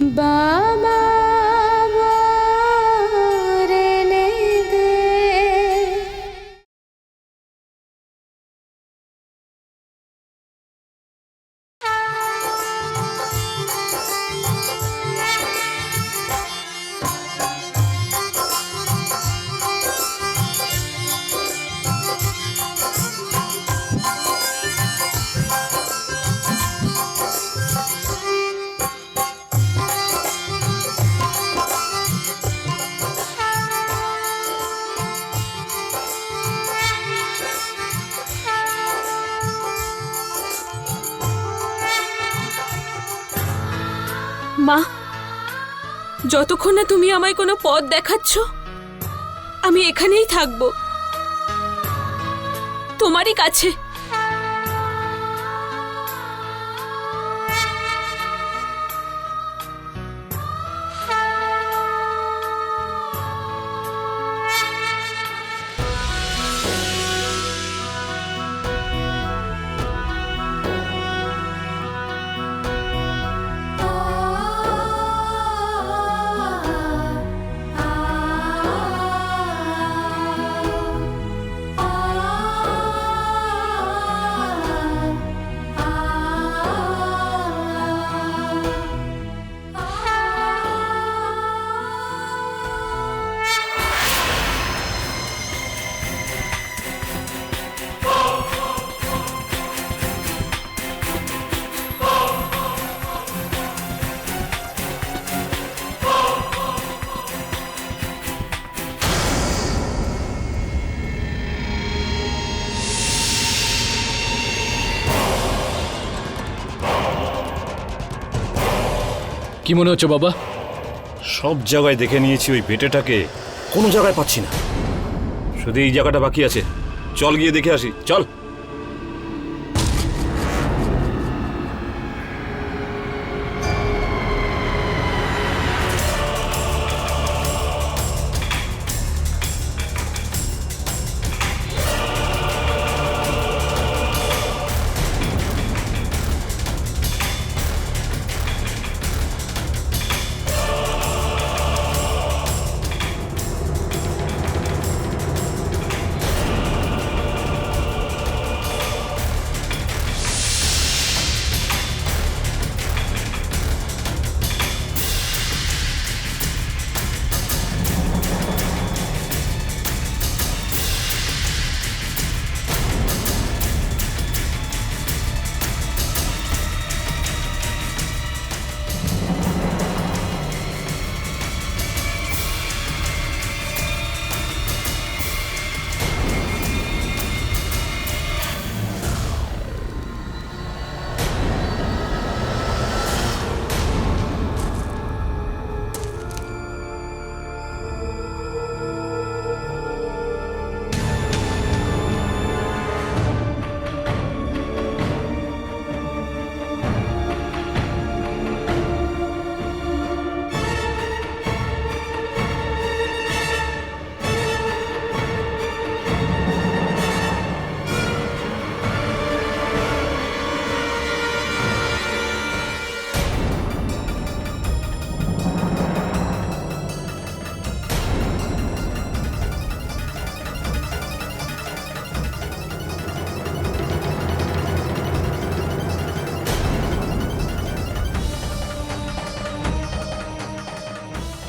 বাবা মা যতক্ষণ না তুমি আমায় কোনো পথ দেখাচ্ছ আমি এখানেই থাকব। তোমারই কাছে। কি মনে হচ্ছে বাবা? সব জায়গায় দেখে নিয়েছি ওই বেটেটাকে। কোনো জায়গায় পাচ্ছি না। শুধু এই জায়গাটা বাকি আছে। চল গিয়ে দেখে আসি। চল।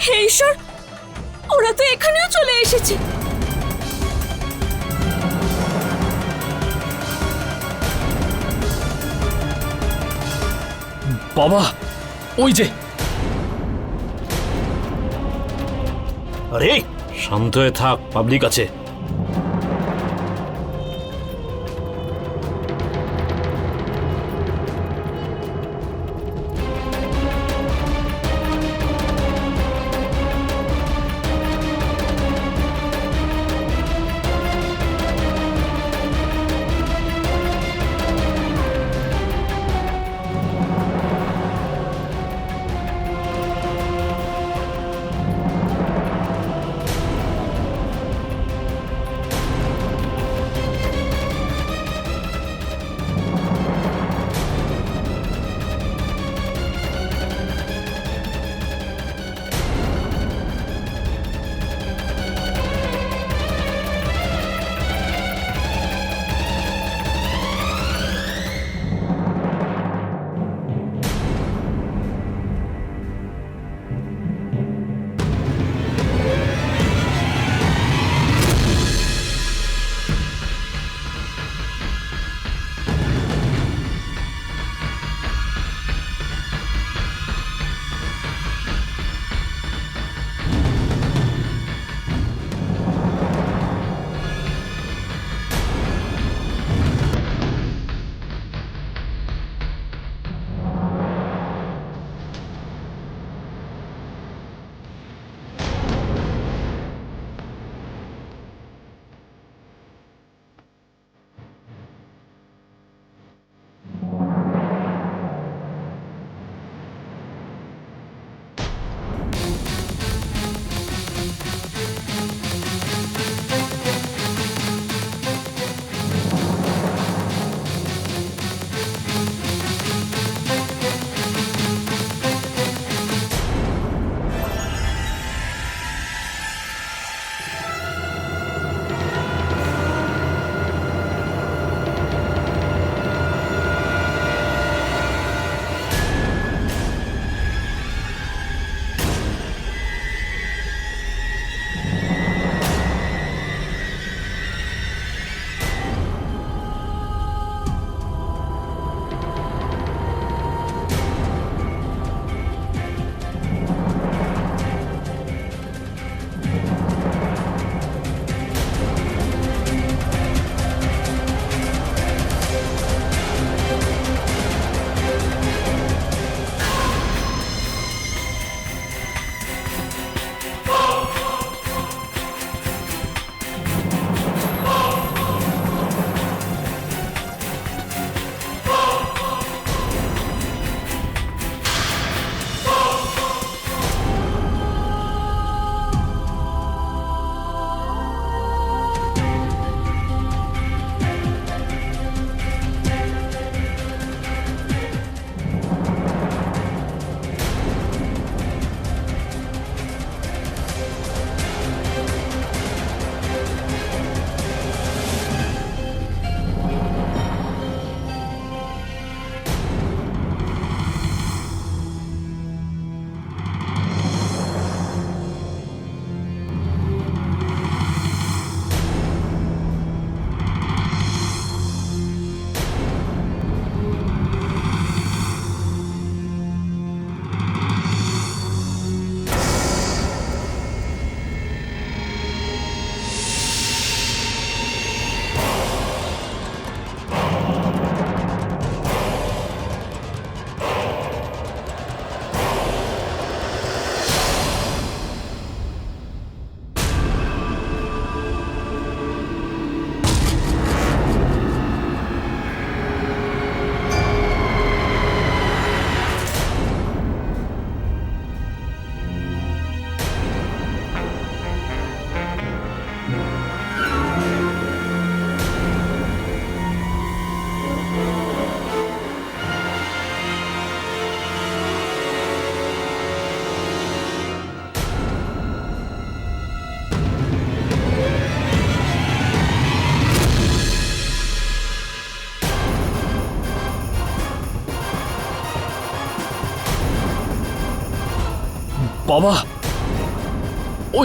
হে ঈশ্বর ওরা তো এখানেও চলে এসেছে। বাবা ওই যে। আরে শান্ত হয়ে থাক পাবলিক আছে।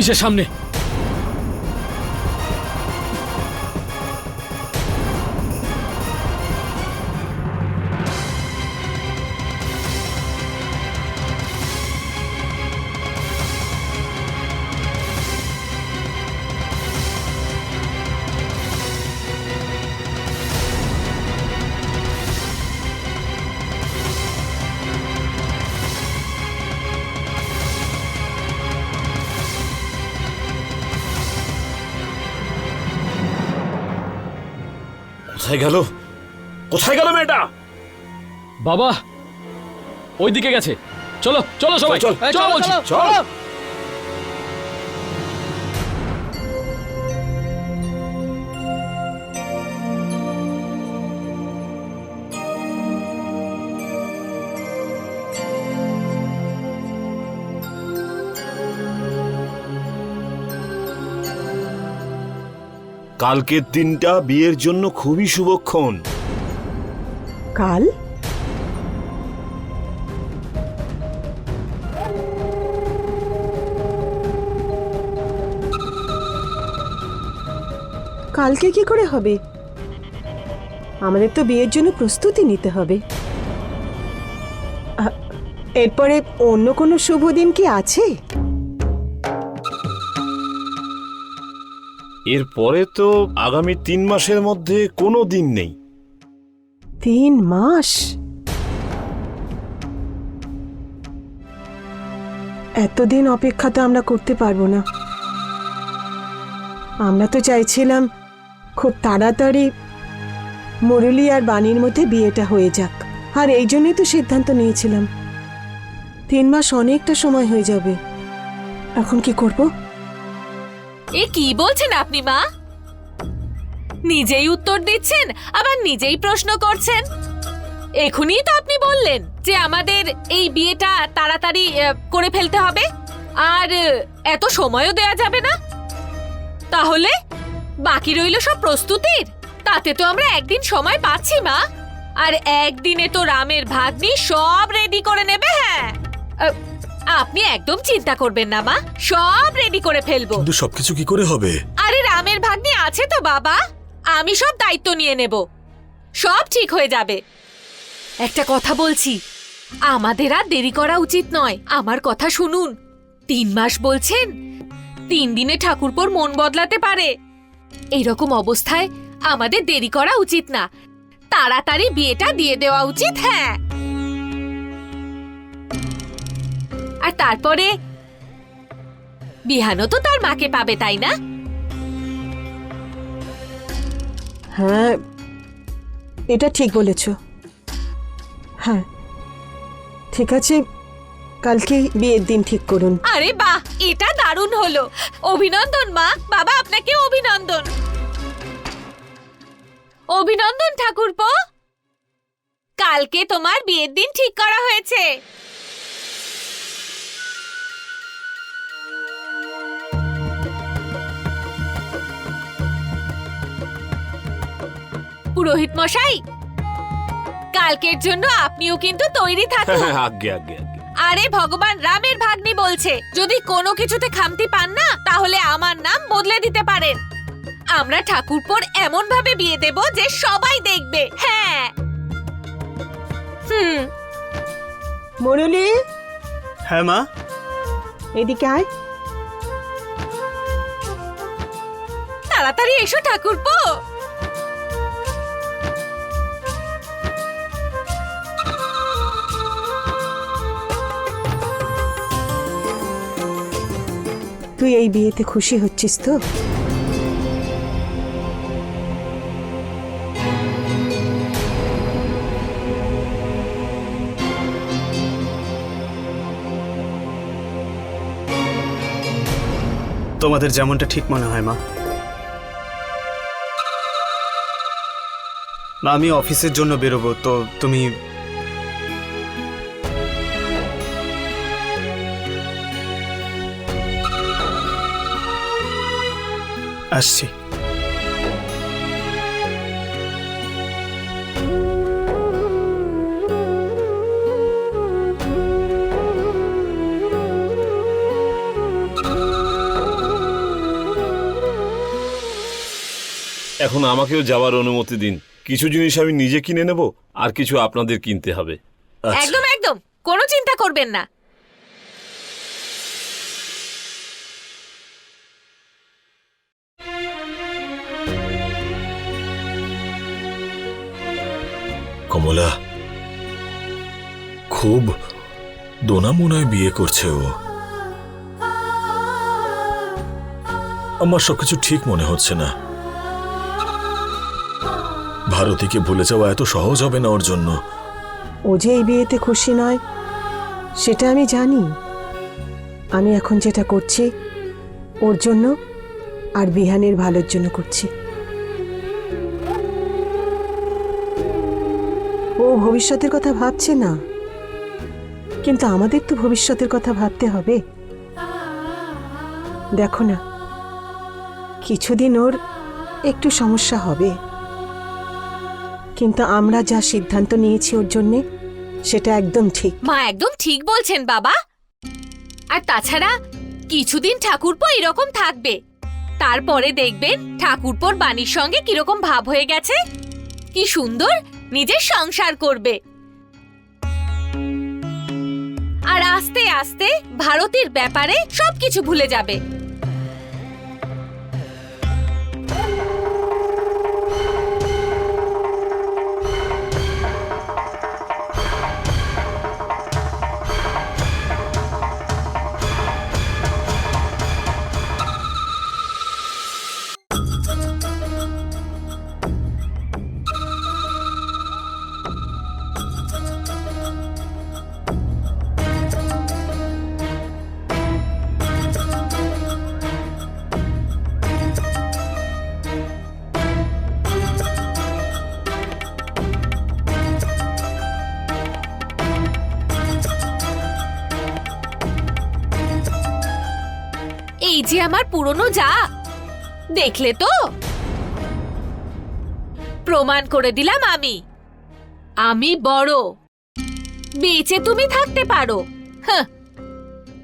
যে সামনে। কোথায় গেল? কোথায় গেল মেয়েটা? বাবা ওইদিকে গেছে। চলো চলো সবাই। চল, চলো। চল, কালকের দিনটা বিয়ের জন্য খুবই শুভক্ষণ। কাল? কালকে কি করে হবে? আমাদের তো বিয়ের জন্য প্রস্তুতি নিতে হবে। এরপরে অন্য কোনো শুভ দিন কি আছে? এরপরে তো আগামী তিন মাসের মধ্যে কোনো দিন নেই। তিন মাস? এতদিন অপেক্ষা তো আমরা করতে পারব না। আমরা তো চাইছিলাম খুব তাড়াতাড়ি মুরলি আর বাণীর মধ্যে বিয়েটা হয়ে যাক। আর এই জন্যই তো সিদ্ধান্ত নিয়েছিলাম। তিন মাস অনেকটা সময় হয়ে যাবে। এখন কি করব? এ কি বলছেন আপনি, মা? নিজেই উত্তর দিচ্ছেন, আবার নিজেই প্রশ্ন করছেন। এখনই তো আপনি বললেন যে আমাদের এই বিয়েটা তাড়াতাড়ি করে ফেলতে হবে। আর এত সময়ও দেয়া যাবে না। তাহলে বাকি রইল সব প্রস্তুতির? তাতে তো আমরা একদিন সময় পাচ্ছি, মা। আর একদিনে তো রামের ভাগ্নি সব রেডি করে নেবে হ্যাঁ। আপনি একদম চিন্তা করবেন না মা। সব রেডি করে ফেলব। কিন্তু সবকিছু কি করে হবে? আরে রামের ভাগ্নি আছে তো বাবা। আমি সব দায়িত্ব নিয়ে নেব। সব ঠিক হয়ে যাবে। একটা কথা বলছি। আমাদের আর দেরি করা উচিত নয়। আমার কথা শুনুন। তিন মাস বলছেন তিন দিনে ঠাকুরপোর মন বদলাতে পারে। এইরকম অবস্থায় আমাদের দেরি করা উচিত না। তাড়াতাড়ি বিয়েটা দিয়ে দেওয়া উচিত হ্যাঁ। আর তারপরে? বিহানও তো তার মাকে পাবে তাই না? হ্যাঁ এটা ঠিক বলেছ। হ্যাঁ ঠিক আছে কালকে বিয়ের দিন ঠিক করুন। আরে বাহ এটা দারুণ হলো। অভিনন্দন মা। বাবা আপনাকে অভিনন্দন। অভিনন্দন ঠাকুরপো। কালকে তোমার বিয়ের দিন ঠিক করা হয়েছে। পুরোহিত মশাই। কালকের জন্য আপনিও কিন্তু তৈরি থাকুন। আগে আগে আগে। আরে ভগবান রামের ভাগ্নি বলছে যদি কোনো কিছুতে খামতি পান না তাহলে আমার নাম বদলে দিতে পারেন। আমরা ঠাকুরপোর এমন ভাবে বিয়ে দেব যে সবাই দেখবে হ্যাঁ। হুম। মুরলি? হ্যাঁ মা? এদিকে আয়। তাড়াতাড়ি এসো ঠাকুরপো। তুই এই বিয়েতে খুশি হচ্ছিস তো? তোমাদের যেমনটা ঠিক মনে হয়, মা। আমি অফিসের জন্য বেরোবো, তো তুমি আসছি। এখন আমাকেও যাওয়ার অনুমতি দিন। কিছু জিনিস আমি নিজে কিনে নেব আর কিছু আপনাদের কিনতে হবে। আচ্ছা। একদম একদম। কোনো চিন্তা করবেন না। কমলা। খুব দোনামোনায় বিয়ে করছে ও। আমার সবকিছু ঠিক মনে হচ্ছে না। ভারতীকে ভুলে যাওয়া এত সহজ হবে না ওর জন্য। ও যে এই বিয়েতে খুশি নয়, সেটা আমি জানি। আমি এখন যেটা করছি, ওর জন্য আর বিহানের ভালোর জন্য করছি। ও ভবিষ্যতের কথা ভাবছে না। কিন্তু আমাদের তো ভবিষ্যতের কথা ভাবতে হবে। দেখো না, কিছুদিন ওর একটু সমস্যা হবে। কিন্তু আমরা যা সিদ্ধান্ত নিয়েছি ওর জন্যে, সেটা একদম ঠিক। মা একদম ঠিক বলছেন বাবা। আর তাছাড়া কিছুদিন ঠাকুরপো এরকম থাকবে। তারপরে দেখবেন ঠাকুরপোর বাণীর সঙ্গে কীরকম ভাব হয়ে গেছে। কি সুন্দর নিজের সংসার করবে। আর আস্তে আস্তে ভারতের ব্যাপারে সবকিছু ভুলে যাবে। আমার পুরনো যা। দেখলে তো? প্রমাণ করে দিলাম আমি। আমি বড়। বেঁচে তুমি থাকতে পারো।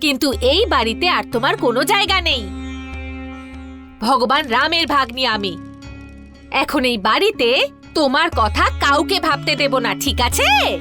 কিন্তু এই বাড়িতে আর তোমার কোনো জায়গা নেই। ভগবান রামের ভাগ্নি আমি। এখন এই বাড়িতে তোমার কথা কাউকে ভাবতে দেব না, ঠিক আছে?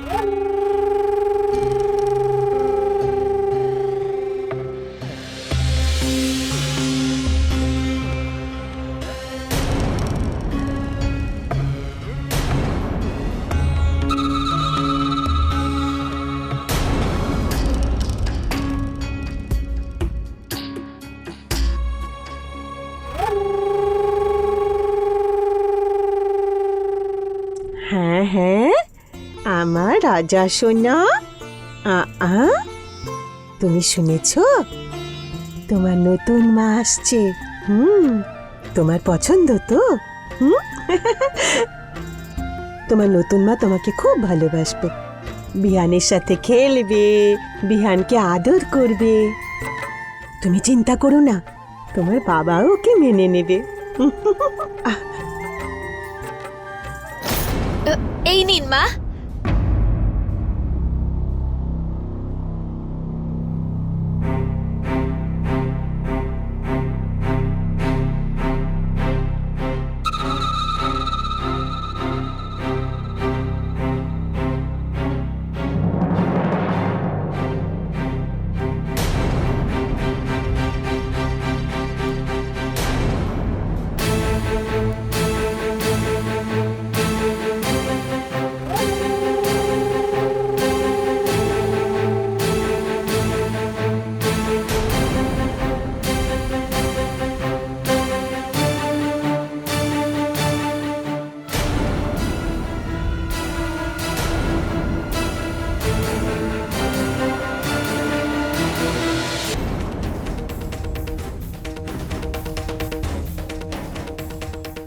রাজা সোনা? আ তুমি শুনেছ? তোমার নতুন মা আসছে। হুম, তোমার পছন্দ তো? হুম? তোমার নতুন মা তোমাকে খুব ভালোবাসবে। বিহানের সাথে খেলবে, বিহানকে আদর করবে। তুমি চিন্তা করো না, তোমার বাবা ওকে মেনে নেবে। এই নিন মা।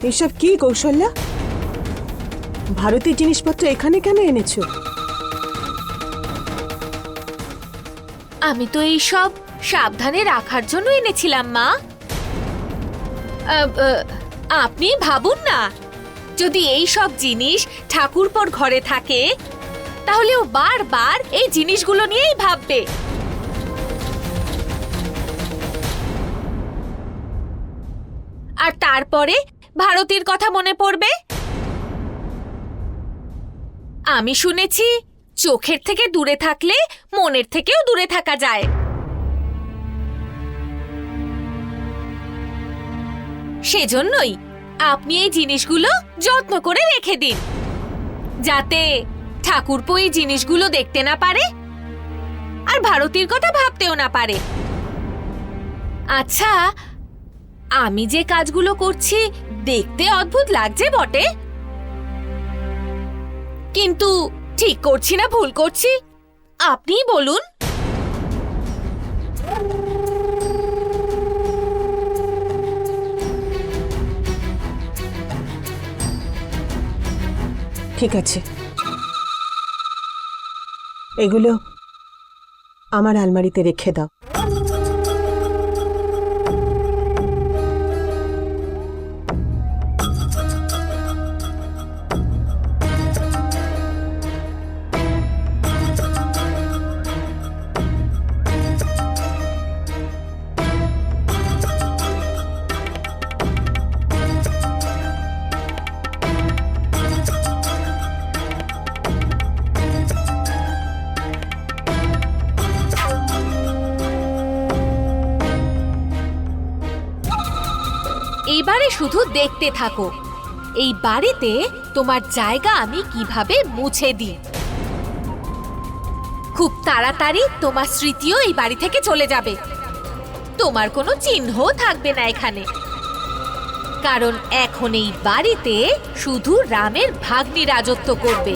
এসব কি কৌশল্যা? ভারতের জিনিসপত্র এখানে কেন এনেছো? আমি তো এই সব সাবধানে রাখার জন্য এনেছিলাম, মা। আপনি ভাবুন না। যদি এই সব জিনিস ঠাকুরপর ঘরে থাকে, তাহলে ও বারবার এই জিনিসগুলো নিয়েই ভাববে। আর তারপরে ভারতীর কথা মনে পড়বে? আমি শুনেছি, চোখের থেকে দূরে থাকলে মনের থেকেও দূরে থাকা যায়। সেজন্যই আপনি এই জিনিসগুলো যত্ন করে রেখে দিন, যাতে ঠাকুরপো এই জিনিসগুলো দেখতে না পারে আর ভারতীর কথা ভাবতেও না পারে। আচ্ছা আমি যে কাজগুলো করছি, দেখতে অদ্ভুত লাগছে বটে। কিন্তু ঠিক করছি না, ভুল করছি। আপনিই বলুন। ঠিক আছে। এগুলো আমার আলমারিতে রেখে দাও। এইবারে শুধু দেখতে থাকো। এই বাড়িতে তোমার জায়গা আমি কীভাবে মুছে দিই? খুব তাড়াতাড়ি তোমার স্মৃতিও এই বাড়ি থেকে চলে যাবে। তোমার কোনো চিহ্নও থাকবে না এখানে। কারণ এখন এই বাড়িতে শুধু রামের ভাগ্নি রাজত্ব করবে।